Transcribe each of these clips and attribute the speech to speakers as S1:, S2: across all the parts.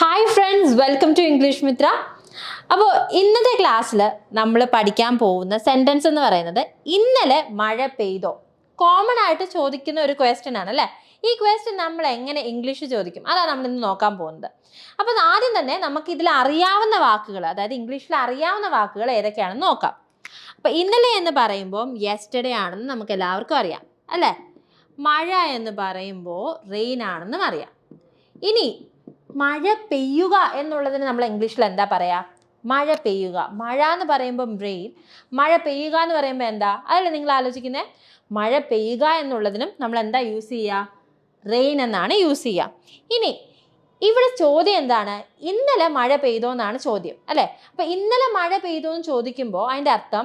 S1: Hi friends welcome to English Mitra അപ്പോൾ ഇന്നത്തെ ക്ലാസ്സിൽ നമ്മൾ പഠിക്കാൻ പോകുന്ന സെന്റൻസ് എന്ന് പറയുന്നത് ഇന്നലെ മഴ പെയ്തോ? കോമൺ ആയിട്ട് ചോദിക്കുന്ന ഒരു ക്വസ്റ്റ്യൻ ആണ് അല്ലേ? ഈ ക്വസ്റ്റ്യൻ നമ്മൾ എങ്ങനെ ഇംഗ്ലീഷ് ചോദിക്കും? അതാണ് നമ്മൾ ഇന്ന് നോക്കാൻ പോകുന്നത്. അപ്പോൾ ആദ്യം തന്നെ നമുക്ക് ഇതിൽ അറിയാവുന്ന വാക്കുകൾ അതായത് ഇംഗ്ലീഷിൽ അറിയാവുന്ന വാക്കുകൾ ഏതൊക്കെയാണെന്ന് നോക്കാം. അപ്പോൾ ഇന്നലെ എന്ന് പറയുമ്പോൾ യെസ്റ്റർഡേ ആണെന്ന് നമുക്ക് എല്ലാവർക്കും അറിയാം അല്ലേ? മഴ എന്ന് പറയുമ്പോൾ റെയിൻ ആണെന്നും അറിയാം. ഇനി മഴ പെയ്യുക എന്നുള്ളതിന് നമ്മൾ ഇംഗ്ലീഷിൽ എന്താ പറയുക മഴ പെയ്യുക. മഴ എന്ന് പറയുമ്പം റെയിൻ മഴ പെയ്യുക എന്ന് പറയുമ്പോൾ എന്താ? അതല്ലേ നിങ്ങൾ ആലോചിക്കുന്നത് മഴ പെയ്യുക എന്നുള്ളതിനും നമ്മൾ എന്താ യൂസ് ചെയ്യുക റെയിൻ എന്നാണ് യൂസ് ചെയ്യുക ഇനി ഇവിടെ ചോദ്യം എന്താണ്? ഇന്നലെ മഴ പെയ്തോ എന്നാണ് ചോദ്യം അല്ലേ? അപ്പോൾ ഇന്നലെ മഴ പെയ്തോ എന്ന് ചോദിക്കുമ്പോൾ അതിന്റെ അർത്ഥം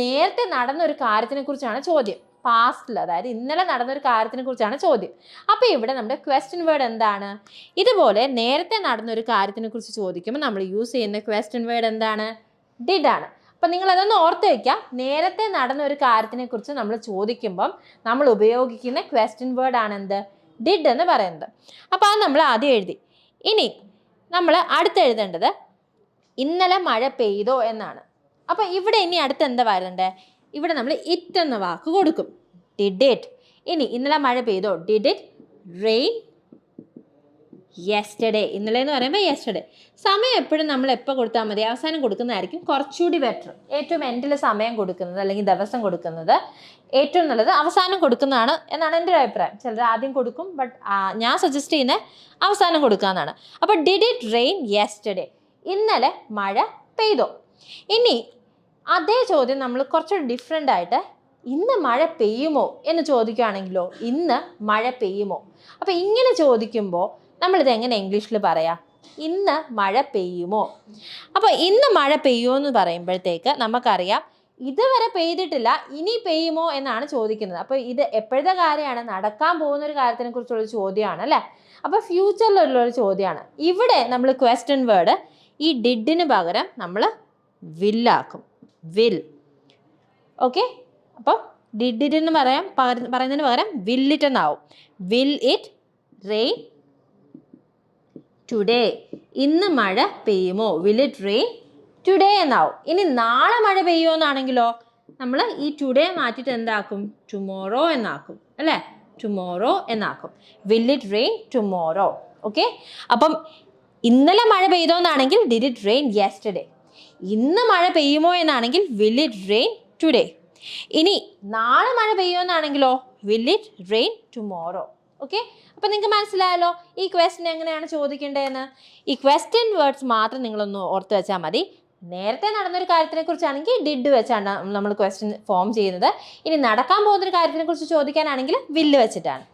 S1: നേരത്തെ നടന്ന ഒരു കാര്യത്തിനെ കുറിച്ചാണ് ചോദ്യം. പാസ്റ്റിൽ അതായത് ഇന്നലെ നടന്ന ഒരു കാര്യത്തിനെ കുറിച്ചാണ് ചോദ്യം. അപ്പോൾ ഇവിടെ നമ്മുടെ ക്വസ്റ്റ്യൻ വേർഡ് എന്താണ്? ഇതുപോലെ നേരത്തെ നടന്ന ഒരു കാര്യത്തിനെ കുറിച്ച് ചോദിക്കുമ്പോൾ നമ്മൾ യൂസ് ചെയ്യുന്ന ക്വസ്റ്റ്യൻ വേർഡ് എന്താണ്? ഡിഡ് ആണ്. അപ്പം നിങ്ങൾ അതൊന്ന് ഓർത്ത് വയ്ക്കുക നേരത്തെ നടന്ന ഒരു കാര്യത്തിനെ കുറിച്ച് നമ്മൾ ചോദിക്കുമ്പം നമ്മൾ ഉപയോഗിക്കുന്ന ക്വസ്റ്റ്യൻ വേർഡ് ആണ് എന്ത്? ഡിഡ് എന്ന് പറയുന്നത്. അപ്പോൾ അത് നമ്മൾ ആദ്യം എഴുതി. ഇനി നമ്മൾ അടുത്ത് എഴുതേണ്ടത് ഇന്നലെ മഴ പെയ്തോ എന്നാണ്. അപ്പോൾ ഇവിടെ ഇനി അടുത്ത് എന്താ വരണ്ടേ ഇവിടെ നമ്മൾ ഇറ്റ് എന്ന വാക്ക് കൊടുക്കും. ഡിഡ് ഇറ്റ് ഇനി ഇന്നലെ മഴ പെയ്തോ? ഡിഡ് ഇറ്റ് റെയിൻ യെസ്റ്റർഡേ ഇന്നലെ എന്ന് പറയുമ്പോൾ യെസ്റ്റർഡേ സമയം എപ്പോഴും നമ്മൾ എപ്പോൾ കൊടുത്താൽ മതി? അവസാനം കൊടുക്കുന്നതായിരിക്കും കുറച്ചുകൂടി ബെറ്റർ ഏറ്റവും എൻഡിൽ സമയം കൊടുക്കുന്നത് അല്ലെങ്കിൽ ദിവസം കൊടുക്കുന്നത് ഏറ്റവും നല്ലത് അവസാനം കൊടുക്കുന്നതാണ് എന്നാണ് എന്റെ ഒരു അഭിപ്രായം. ചിലർ ആദ്യം കൊടുക്കും ബട്ട് ഞാൻ സജസ്റ്റ് ചെയ്യുന്നത് അവസാനം കൊടുക്കാമെന്നാണ് അപ്പോൾ ഡിഡ് ഇറ്റ് റെയിൻ യെസ്റ്റർഡേ ഇന്നലെ മഴ പെയ്തോ? ഇനി അതേ ചോദ്യം നമ്മൾ കുറച്ച് ഡിഫറെന്റ് ആയിട്ട് ഇന്ന് മഴ പെയ്യുമോ എന്ന് ചോദിക്കുകയാണെങ്കിലോ ഇന്ന് മഴ പെയ്യുമോ? അപ്പോൾ ഇങ്ങനെ ചോദിക്കുമ്പോൾ നമ്മളിത് എങ്ങനെ ഇംഗ്ലീഷിൽ പറയാം? ഇന്ന് മഴ പെയ്യുമോ? അപ്പോൾ ഇന്ന് മഴ പെയ്യുമോ എന്ന് പറയുമ്പോഴത്തേക്ക് നമുക്കറിയാം ഇതുവരെ പെയ്തിട്ടില്ല ഇനി പെയ്യുമോ എന്നാണ് ചോദിക്കുന്നത്. അപ്പോൾ ഇത് എപ്പോഴത്തെ കാര്യമാണ്? നടക്കാൻ പോകുന്ന ഒരു കാര്യത്തിനെ കുറിച്ചുള്ള ചോദ്യമാണ് അല്ലേ? അപ്പോൾ ഫ്യൂച്ചറിലുള്ള ഒരു ചോദ്യമാണ്. ഇവിടെ നമ്മൾ ക്വസ്റ്റ്യൻ വേർഡ് ഈ ഡിഡിന് പകരം നമ്മൾ വില്ലാക്കും വിൽ ഓക്കെ അപ്പം ഡിഡ് ഇറ്റ് എന്ന് പറയാം പറയുന്നതിന് പകരം വിൽ ഇറ്റ് എന്നാവും. വിൽ ഇറ്റ് റെയിൻ ടുഡേ ഇന്ന് മഴ പെയ്യുമോ? വിൽ ഇറ്റ് റെയിൻ ടുഡേ എന്നാവും. ഇനി നാളെ മഴ പെയ്യുമോ എന്നാണെങ്കിലോ നമ്മൾ ഈ ടുഡേ മാറ്റിയിട്ട് എന്താക്കും? ടുമോറോ എന്നാക്കും. അല്ലേ? Tomorrow എന്നാക്കും. Will it rain tomorrow okay അപ്പം ഇന്നലെ മഴ പെയ്തോ എന്നാണെങ്കിൽ ഡിഡ് ഇറ്റ് റെയിൻ യെസ്റ്റർഡേ ഇന്ന് മഴ പെയ്യുമോ എന്നാണെങ്കിൽ വിൽ ഇറ്റ് റെയിൻ ടുഡേ ഇനി നാളെ മഴ പെയ്യുമോ എന്നാണെങ്കിലോ will it rain tomorrow okay അപ്പം നിങ്ങൾക്ക് മനസ്സിലായല്ലോ ഈ ക്വസ്റ്റ്യൻ എങ്ങനെയാണ് ചോദിക്കേണ്ടതെന്ന്? ഈ ക്വസ്റ്റ്യൻ വേർഡ്സ് മാത്രം നിങ്ങളൊന്ന് ഓർത്ത് വെച്ചാൽ മതി. നേരത്തെ നടന്നൊരു കാര്യത്തിനെ കുറിച്ചാണെങ്കിൽ ഡിഡ് വെച്ചാണ് നമ്മൾ ക്വസ്റ്റ്യൻ ഫോം ചെയ്യുന്നത്. ഇനി നടക്കാൻ പോകുന്ന ഒരു കാര്യത്തിനെ കുറിച്ച് ചോദിക്കാനാണെങ്കിൽ വില്ല് വെച്ചിട്ടാണ്.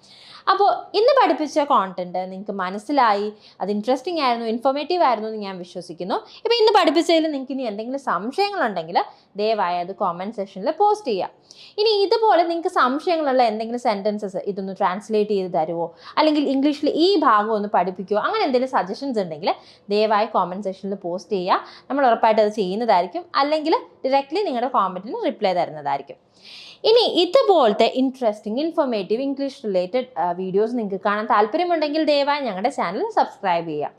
S1: അപ്പോൾ ഇന്ന് പഠിപ്പിച്ച കോണ്ടന്റ് നിങ്ങൾക്ക് മനസ്സിലായി അത് ഇൻട്രസ്റ്റിംഗ് ആയിരുന്നു ഇൻഫോർമേറ്റീവ് ആയിരുന്നു എന്ന് ഞാൻ വിശ്വസിക്കുന്നു. ഇപ്പോൾ ഇന്ന് പഠിപ്പിച്ചതിൽ നിങ്ങൾക്ക് ഇനി എന്തെങ്കിലും സംശയങ്ങളുണ്ടെങ്കിൽ ദയവായി അത് കോമന്റ് സെക്ഷനിൽ പോസ്റ്റ് ചെയ്യുക ഇനി ഇതുപോലെ നിങ്ങൾക്ക് സംശയങ്ങളുള്ള എന്തെങ്കിലും സെന്റൻസസ് ഇതൊന്ന് ട്രാൻസ്ലേറ്റ് ചെയ്ത് തരുമോ അല്ലെങ്കിൽ ഇംഗ്ലീഷിൽ ഈ ഭാഗം ഒന്ന് പഠിപ്പിക്കുമോ അങ്ങനെ എന്തെങ്കിലും സജഷൻസ് ഉണ്ടെങ്കിൽ ദയവായി കോമന്റ് സെക്ഷനിൽ പോസ്റ്റ് ചെയ്യുക നമ്മൾ ഉറപ്പായിട്ട് അത് ചെയ്യുന്നതായിരിക്കും. അല്ലെങ്കിൽ ഡയറക്റ്റ്ലി നിങ്ങളുടെ കോമന്റിന് റിപ്ലൈ തരുന്നതായിരിക്കും. ഇനി ഇതുപോലത്തെ interesting informative English related videos നിങ്ങൾക്ക് കാണാൻ താല്പര്യമുണ്ടെങ്കിൽ ദയവായി ഞങ്ങളുടെ ചാനൽ സബ്സ്ക്രൈബ് ചെയ്യുക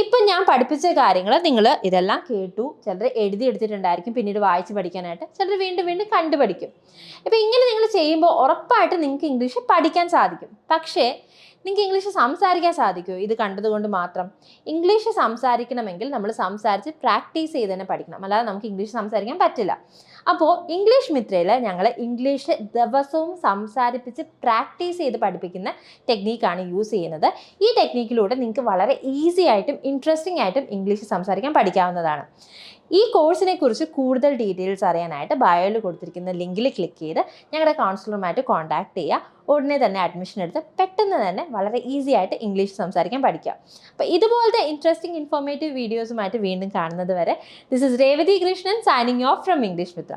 S1: ഇപ്പം ഞാൻ പഠിപ്പിച്ച കാര്യങ്ങൾ നിങ്ങൾ ഇതെല്ലാം കേട്ടു ചിലർ എഴുതിയെടുത്തിട്ടുണ്ടായിരിക്കും പിന്നീട് വായിച്ച് പഠിക്കാനായിട്ട് ചിലർ വീണ്ടും വീണ്ടും കണ്ടു പഠിക്കും. ഇപ്പം ഇങ്ങനെ നിങ്ങൾ ചെയ്യുമ്പോൾ ഉറപ്പായിട്ട് നിങ്ങൾക്ക് ഇംഗ്ലീഷ് പഠിക്കാൻ സാധിക്കും. പക്ഷേ നിങ്ങൾക്ക് ഇംഗ്ലീഷ് സംസാരിക്കാൻ സാധിക്കുമോ ഇത് കണ്ടതുകൊണ്ട് മാത്രം. ഇംഗ്ലീഷ് സംസാരിക്കണമെങ്കിൽ നമ്മൾ സംസാരിച്ച് പ്രാക്ടീസ് ചെയ്ത് തന്നെ പഠിക്കണം. അല്ലാതെ നമുക്ക് ഇംഗ്ലീഷ് സംസാരിക്കാൻ പറ്റില്ല. അപ്പോൾ ഇംഗ്ലീഷ് മിത്രയിൽ ഞങ്ങൾ ഇംഗ്ലീഷ് ദിവസവും സംസാരിപ്പിച്ച് പ്രാക്ടീസ് ചെയ്ത് പഠിപ്പിക്കുന്ന ടെക്നീക്കാണ് യൂസ് ചെയ്യുന്നത്. ഈ ടെക്നീക്കിലൂടെ നിങ്ങൾക്ക് വളരെ ഈസി ആയിട്ടും ഇൻട്രസ്റ്റിംഗ് ആയിട്ടും ഇംഗ്ലീഷ് സംസാരിക്കാൻ പഠിക്കാവുന്നതാണ്. ഈ കോഴ്സിനെ കുറിച്ച് കൂടുതൽ ഡീറ്റെയിൽസ് അറിയാനായിട്ട് ബയോയിൽ കൊടുത്തിരിക്കുന്ന ലിങ്കിൽ ക്ലിക്ക് ചെയ്ത് ഞങ്ങളുടെ കൗൺസിലറുമായിട്ട് കോൺടാക്ട് ചെയ്യുക. ഉടനെ തന്നെ അഡ്മിഷൻ എടുത്ത് പെട്ടെന്ന് തന്നെ വളരെ ഈസി ആയിട്ട് ഇംഗ്ലീഷ് സംസാരിക്കാൻ പഠിക്കുക. അപ്പോൾ ഇതുപോലത്തെ ഇൻട്രസ്റ്റിംഗ് ഇൻഫോർമേറ്റീവ് വീഡിയോസുമായിട്ട് വീണ്ടും കാണുന്നത് വരെ this is Revathi Krishnan signing off from English Mitra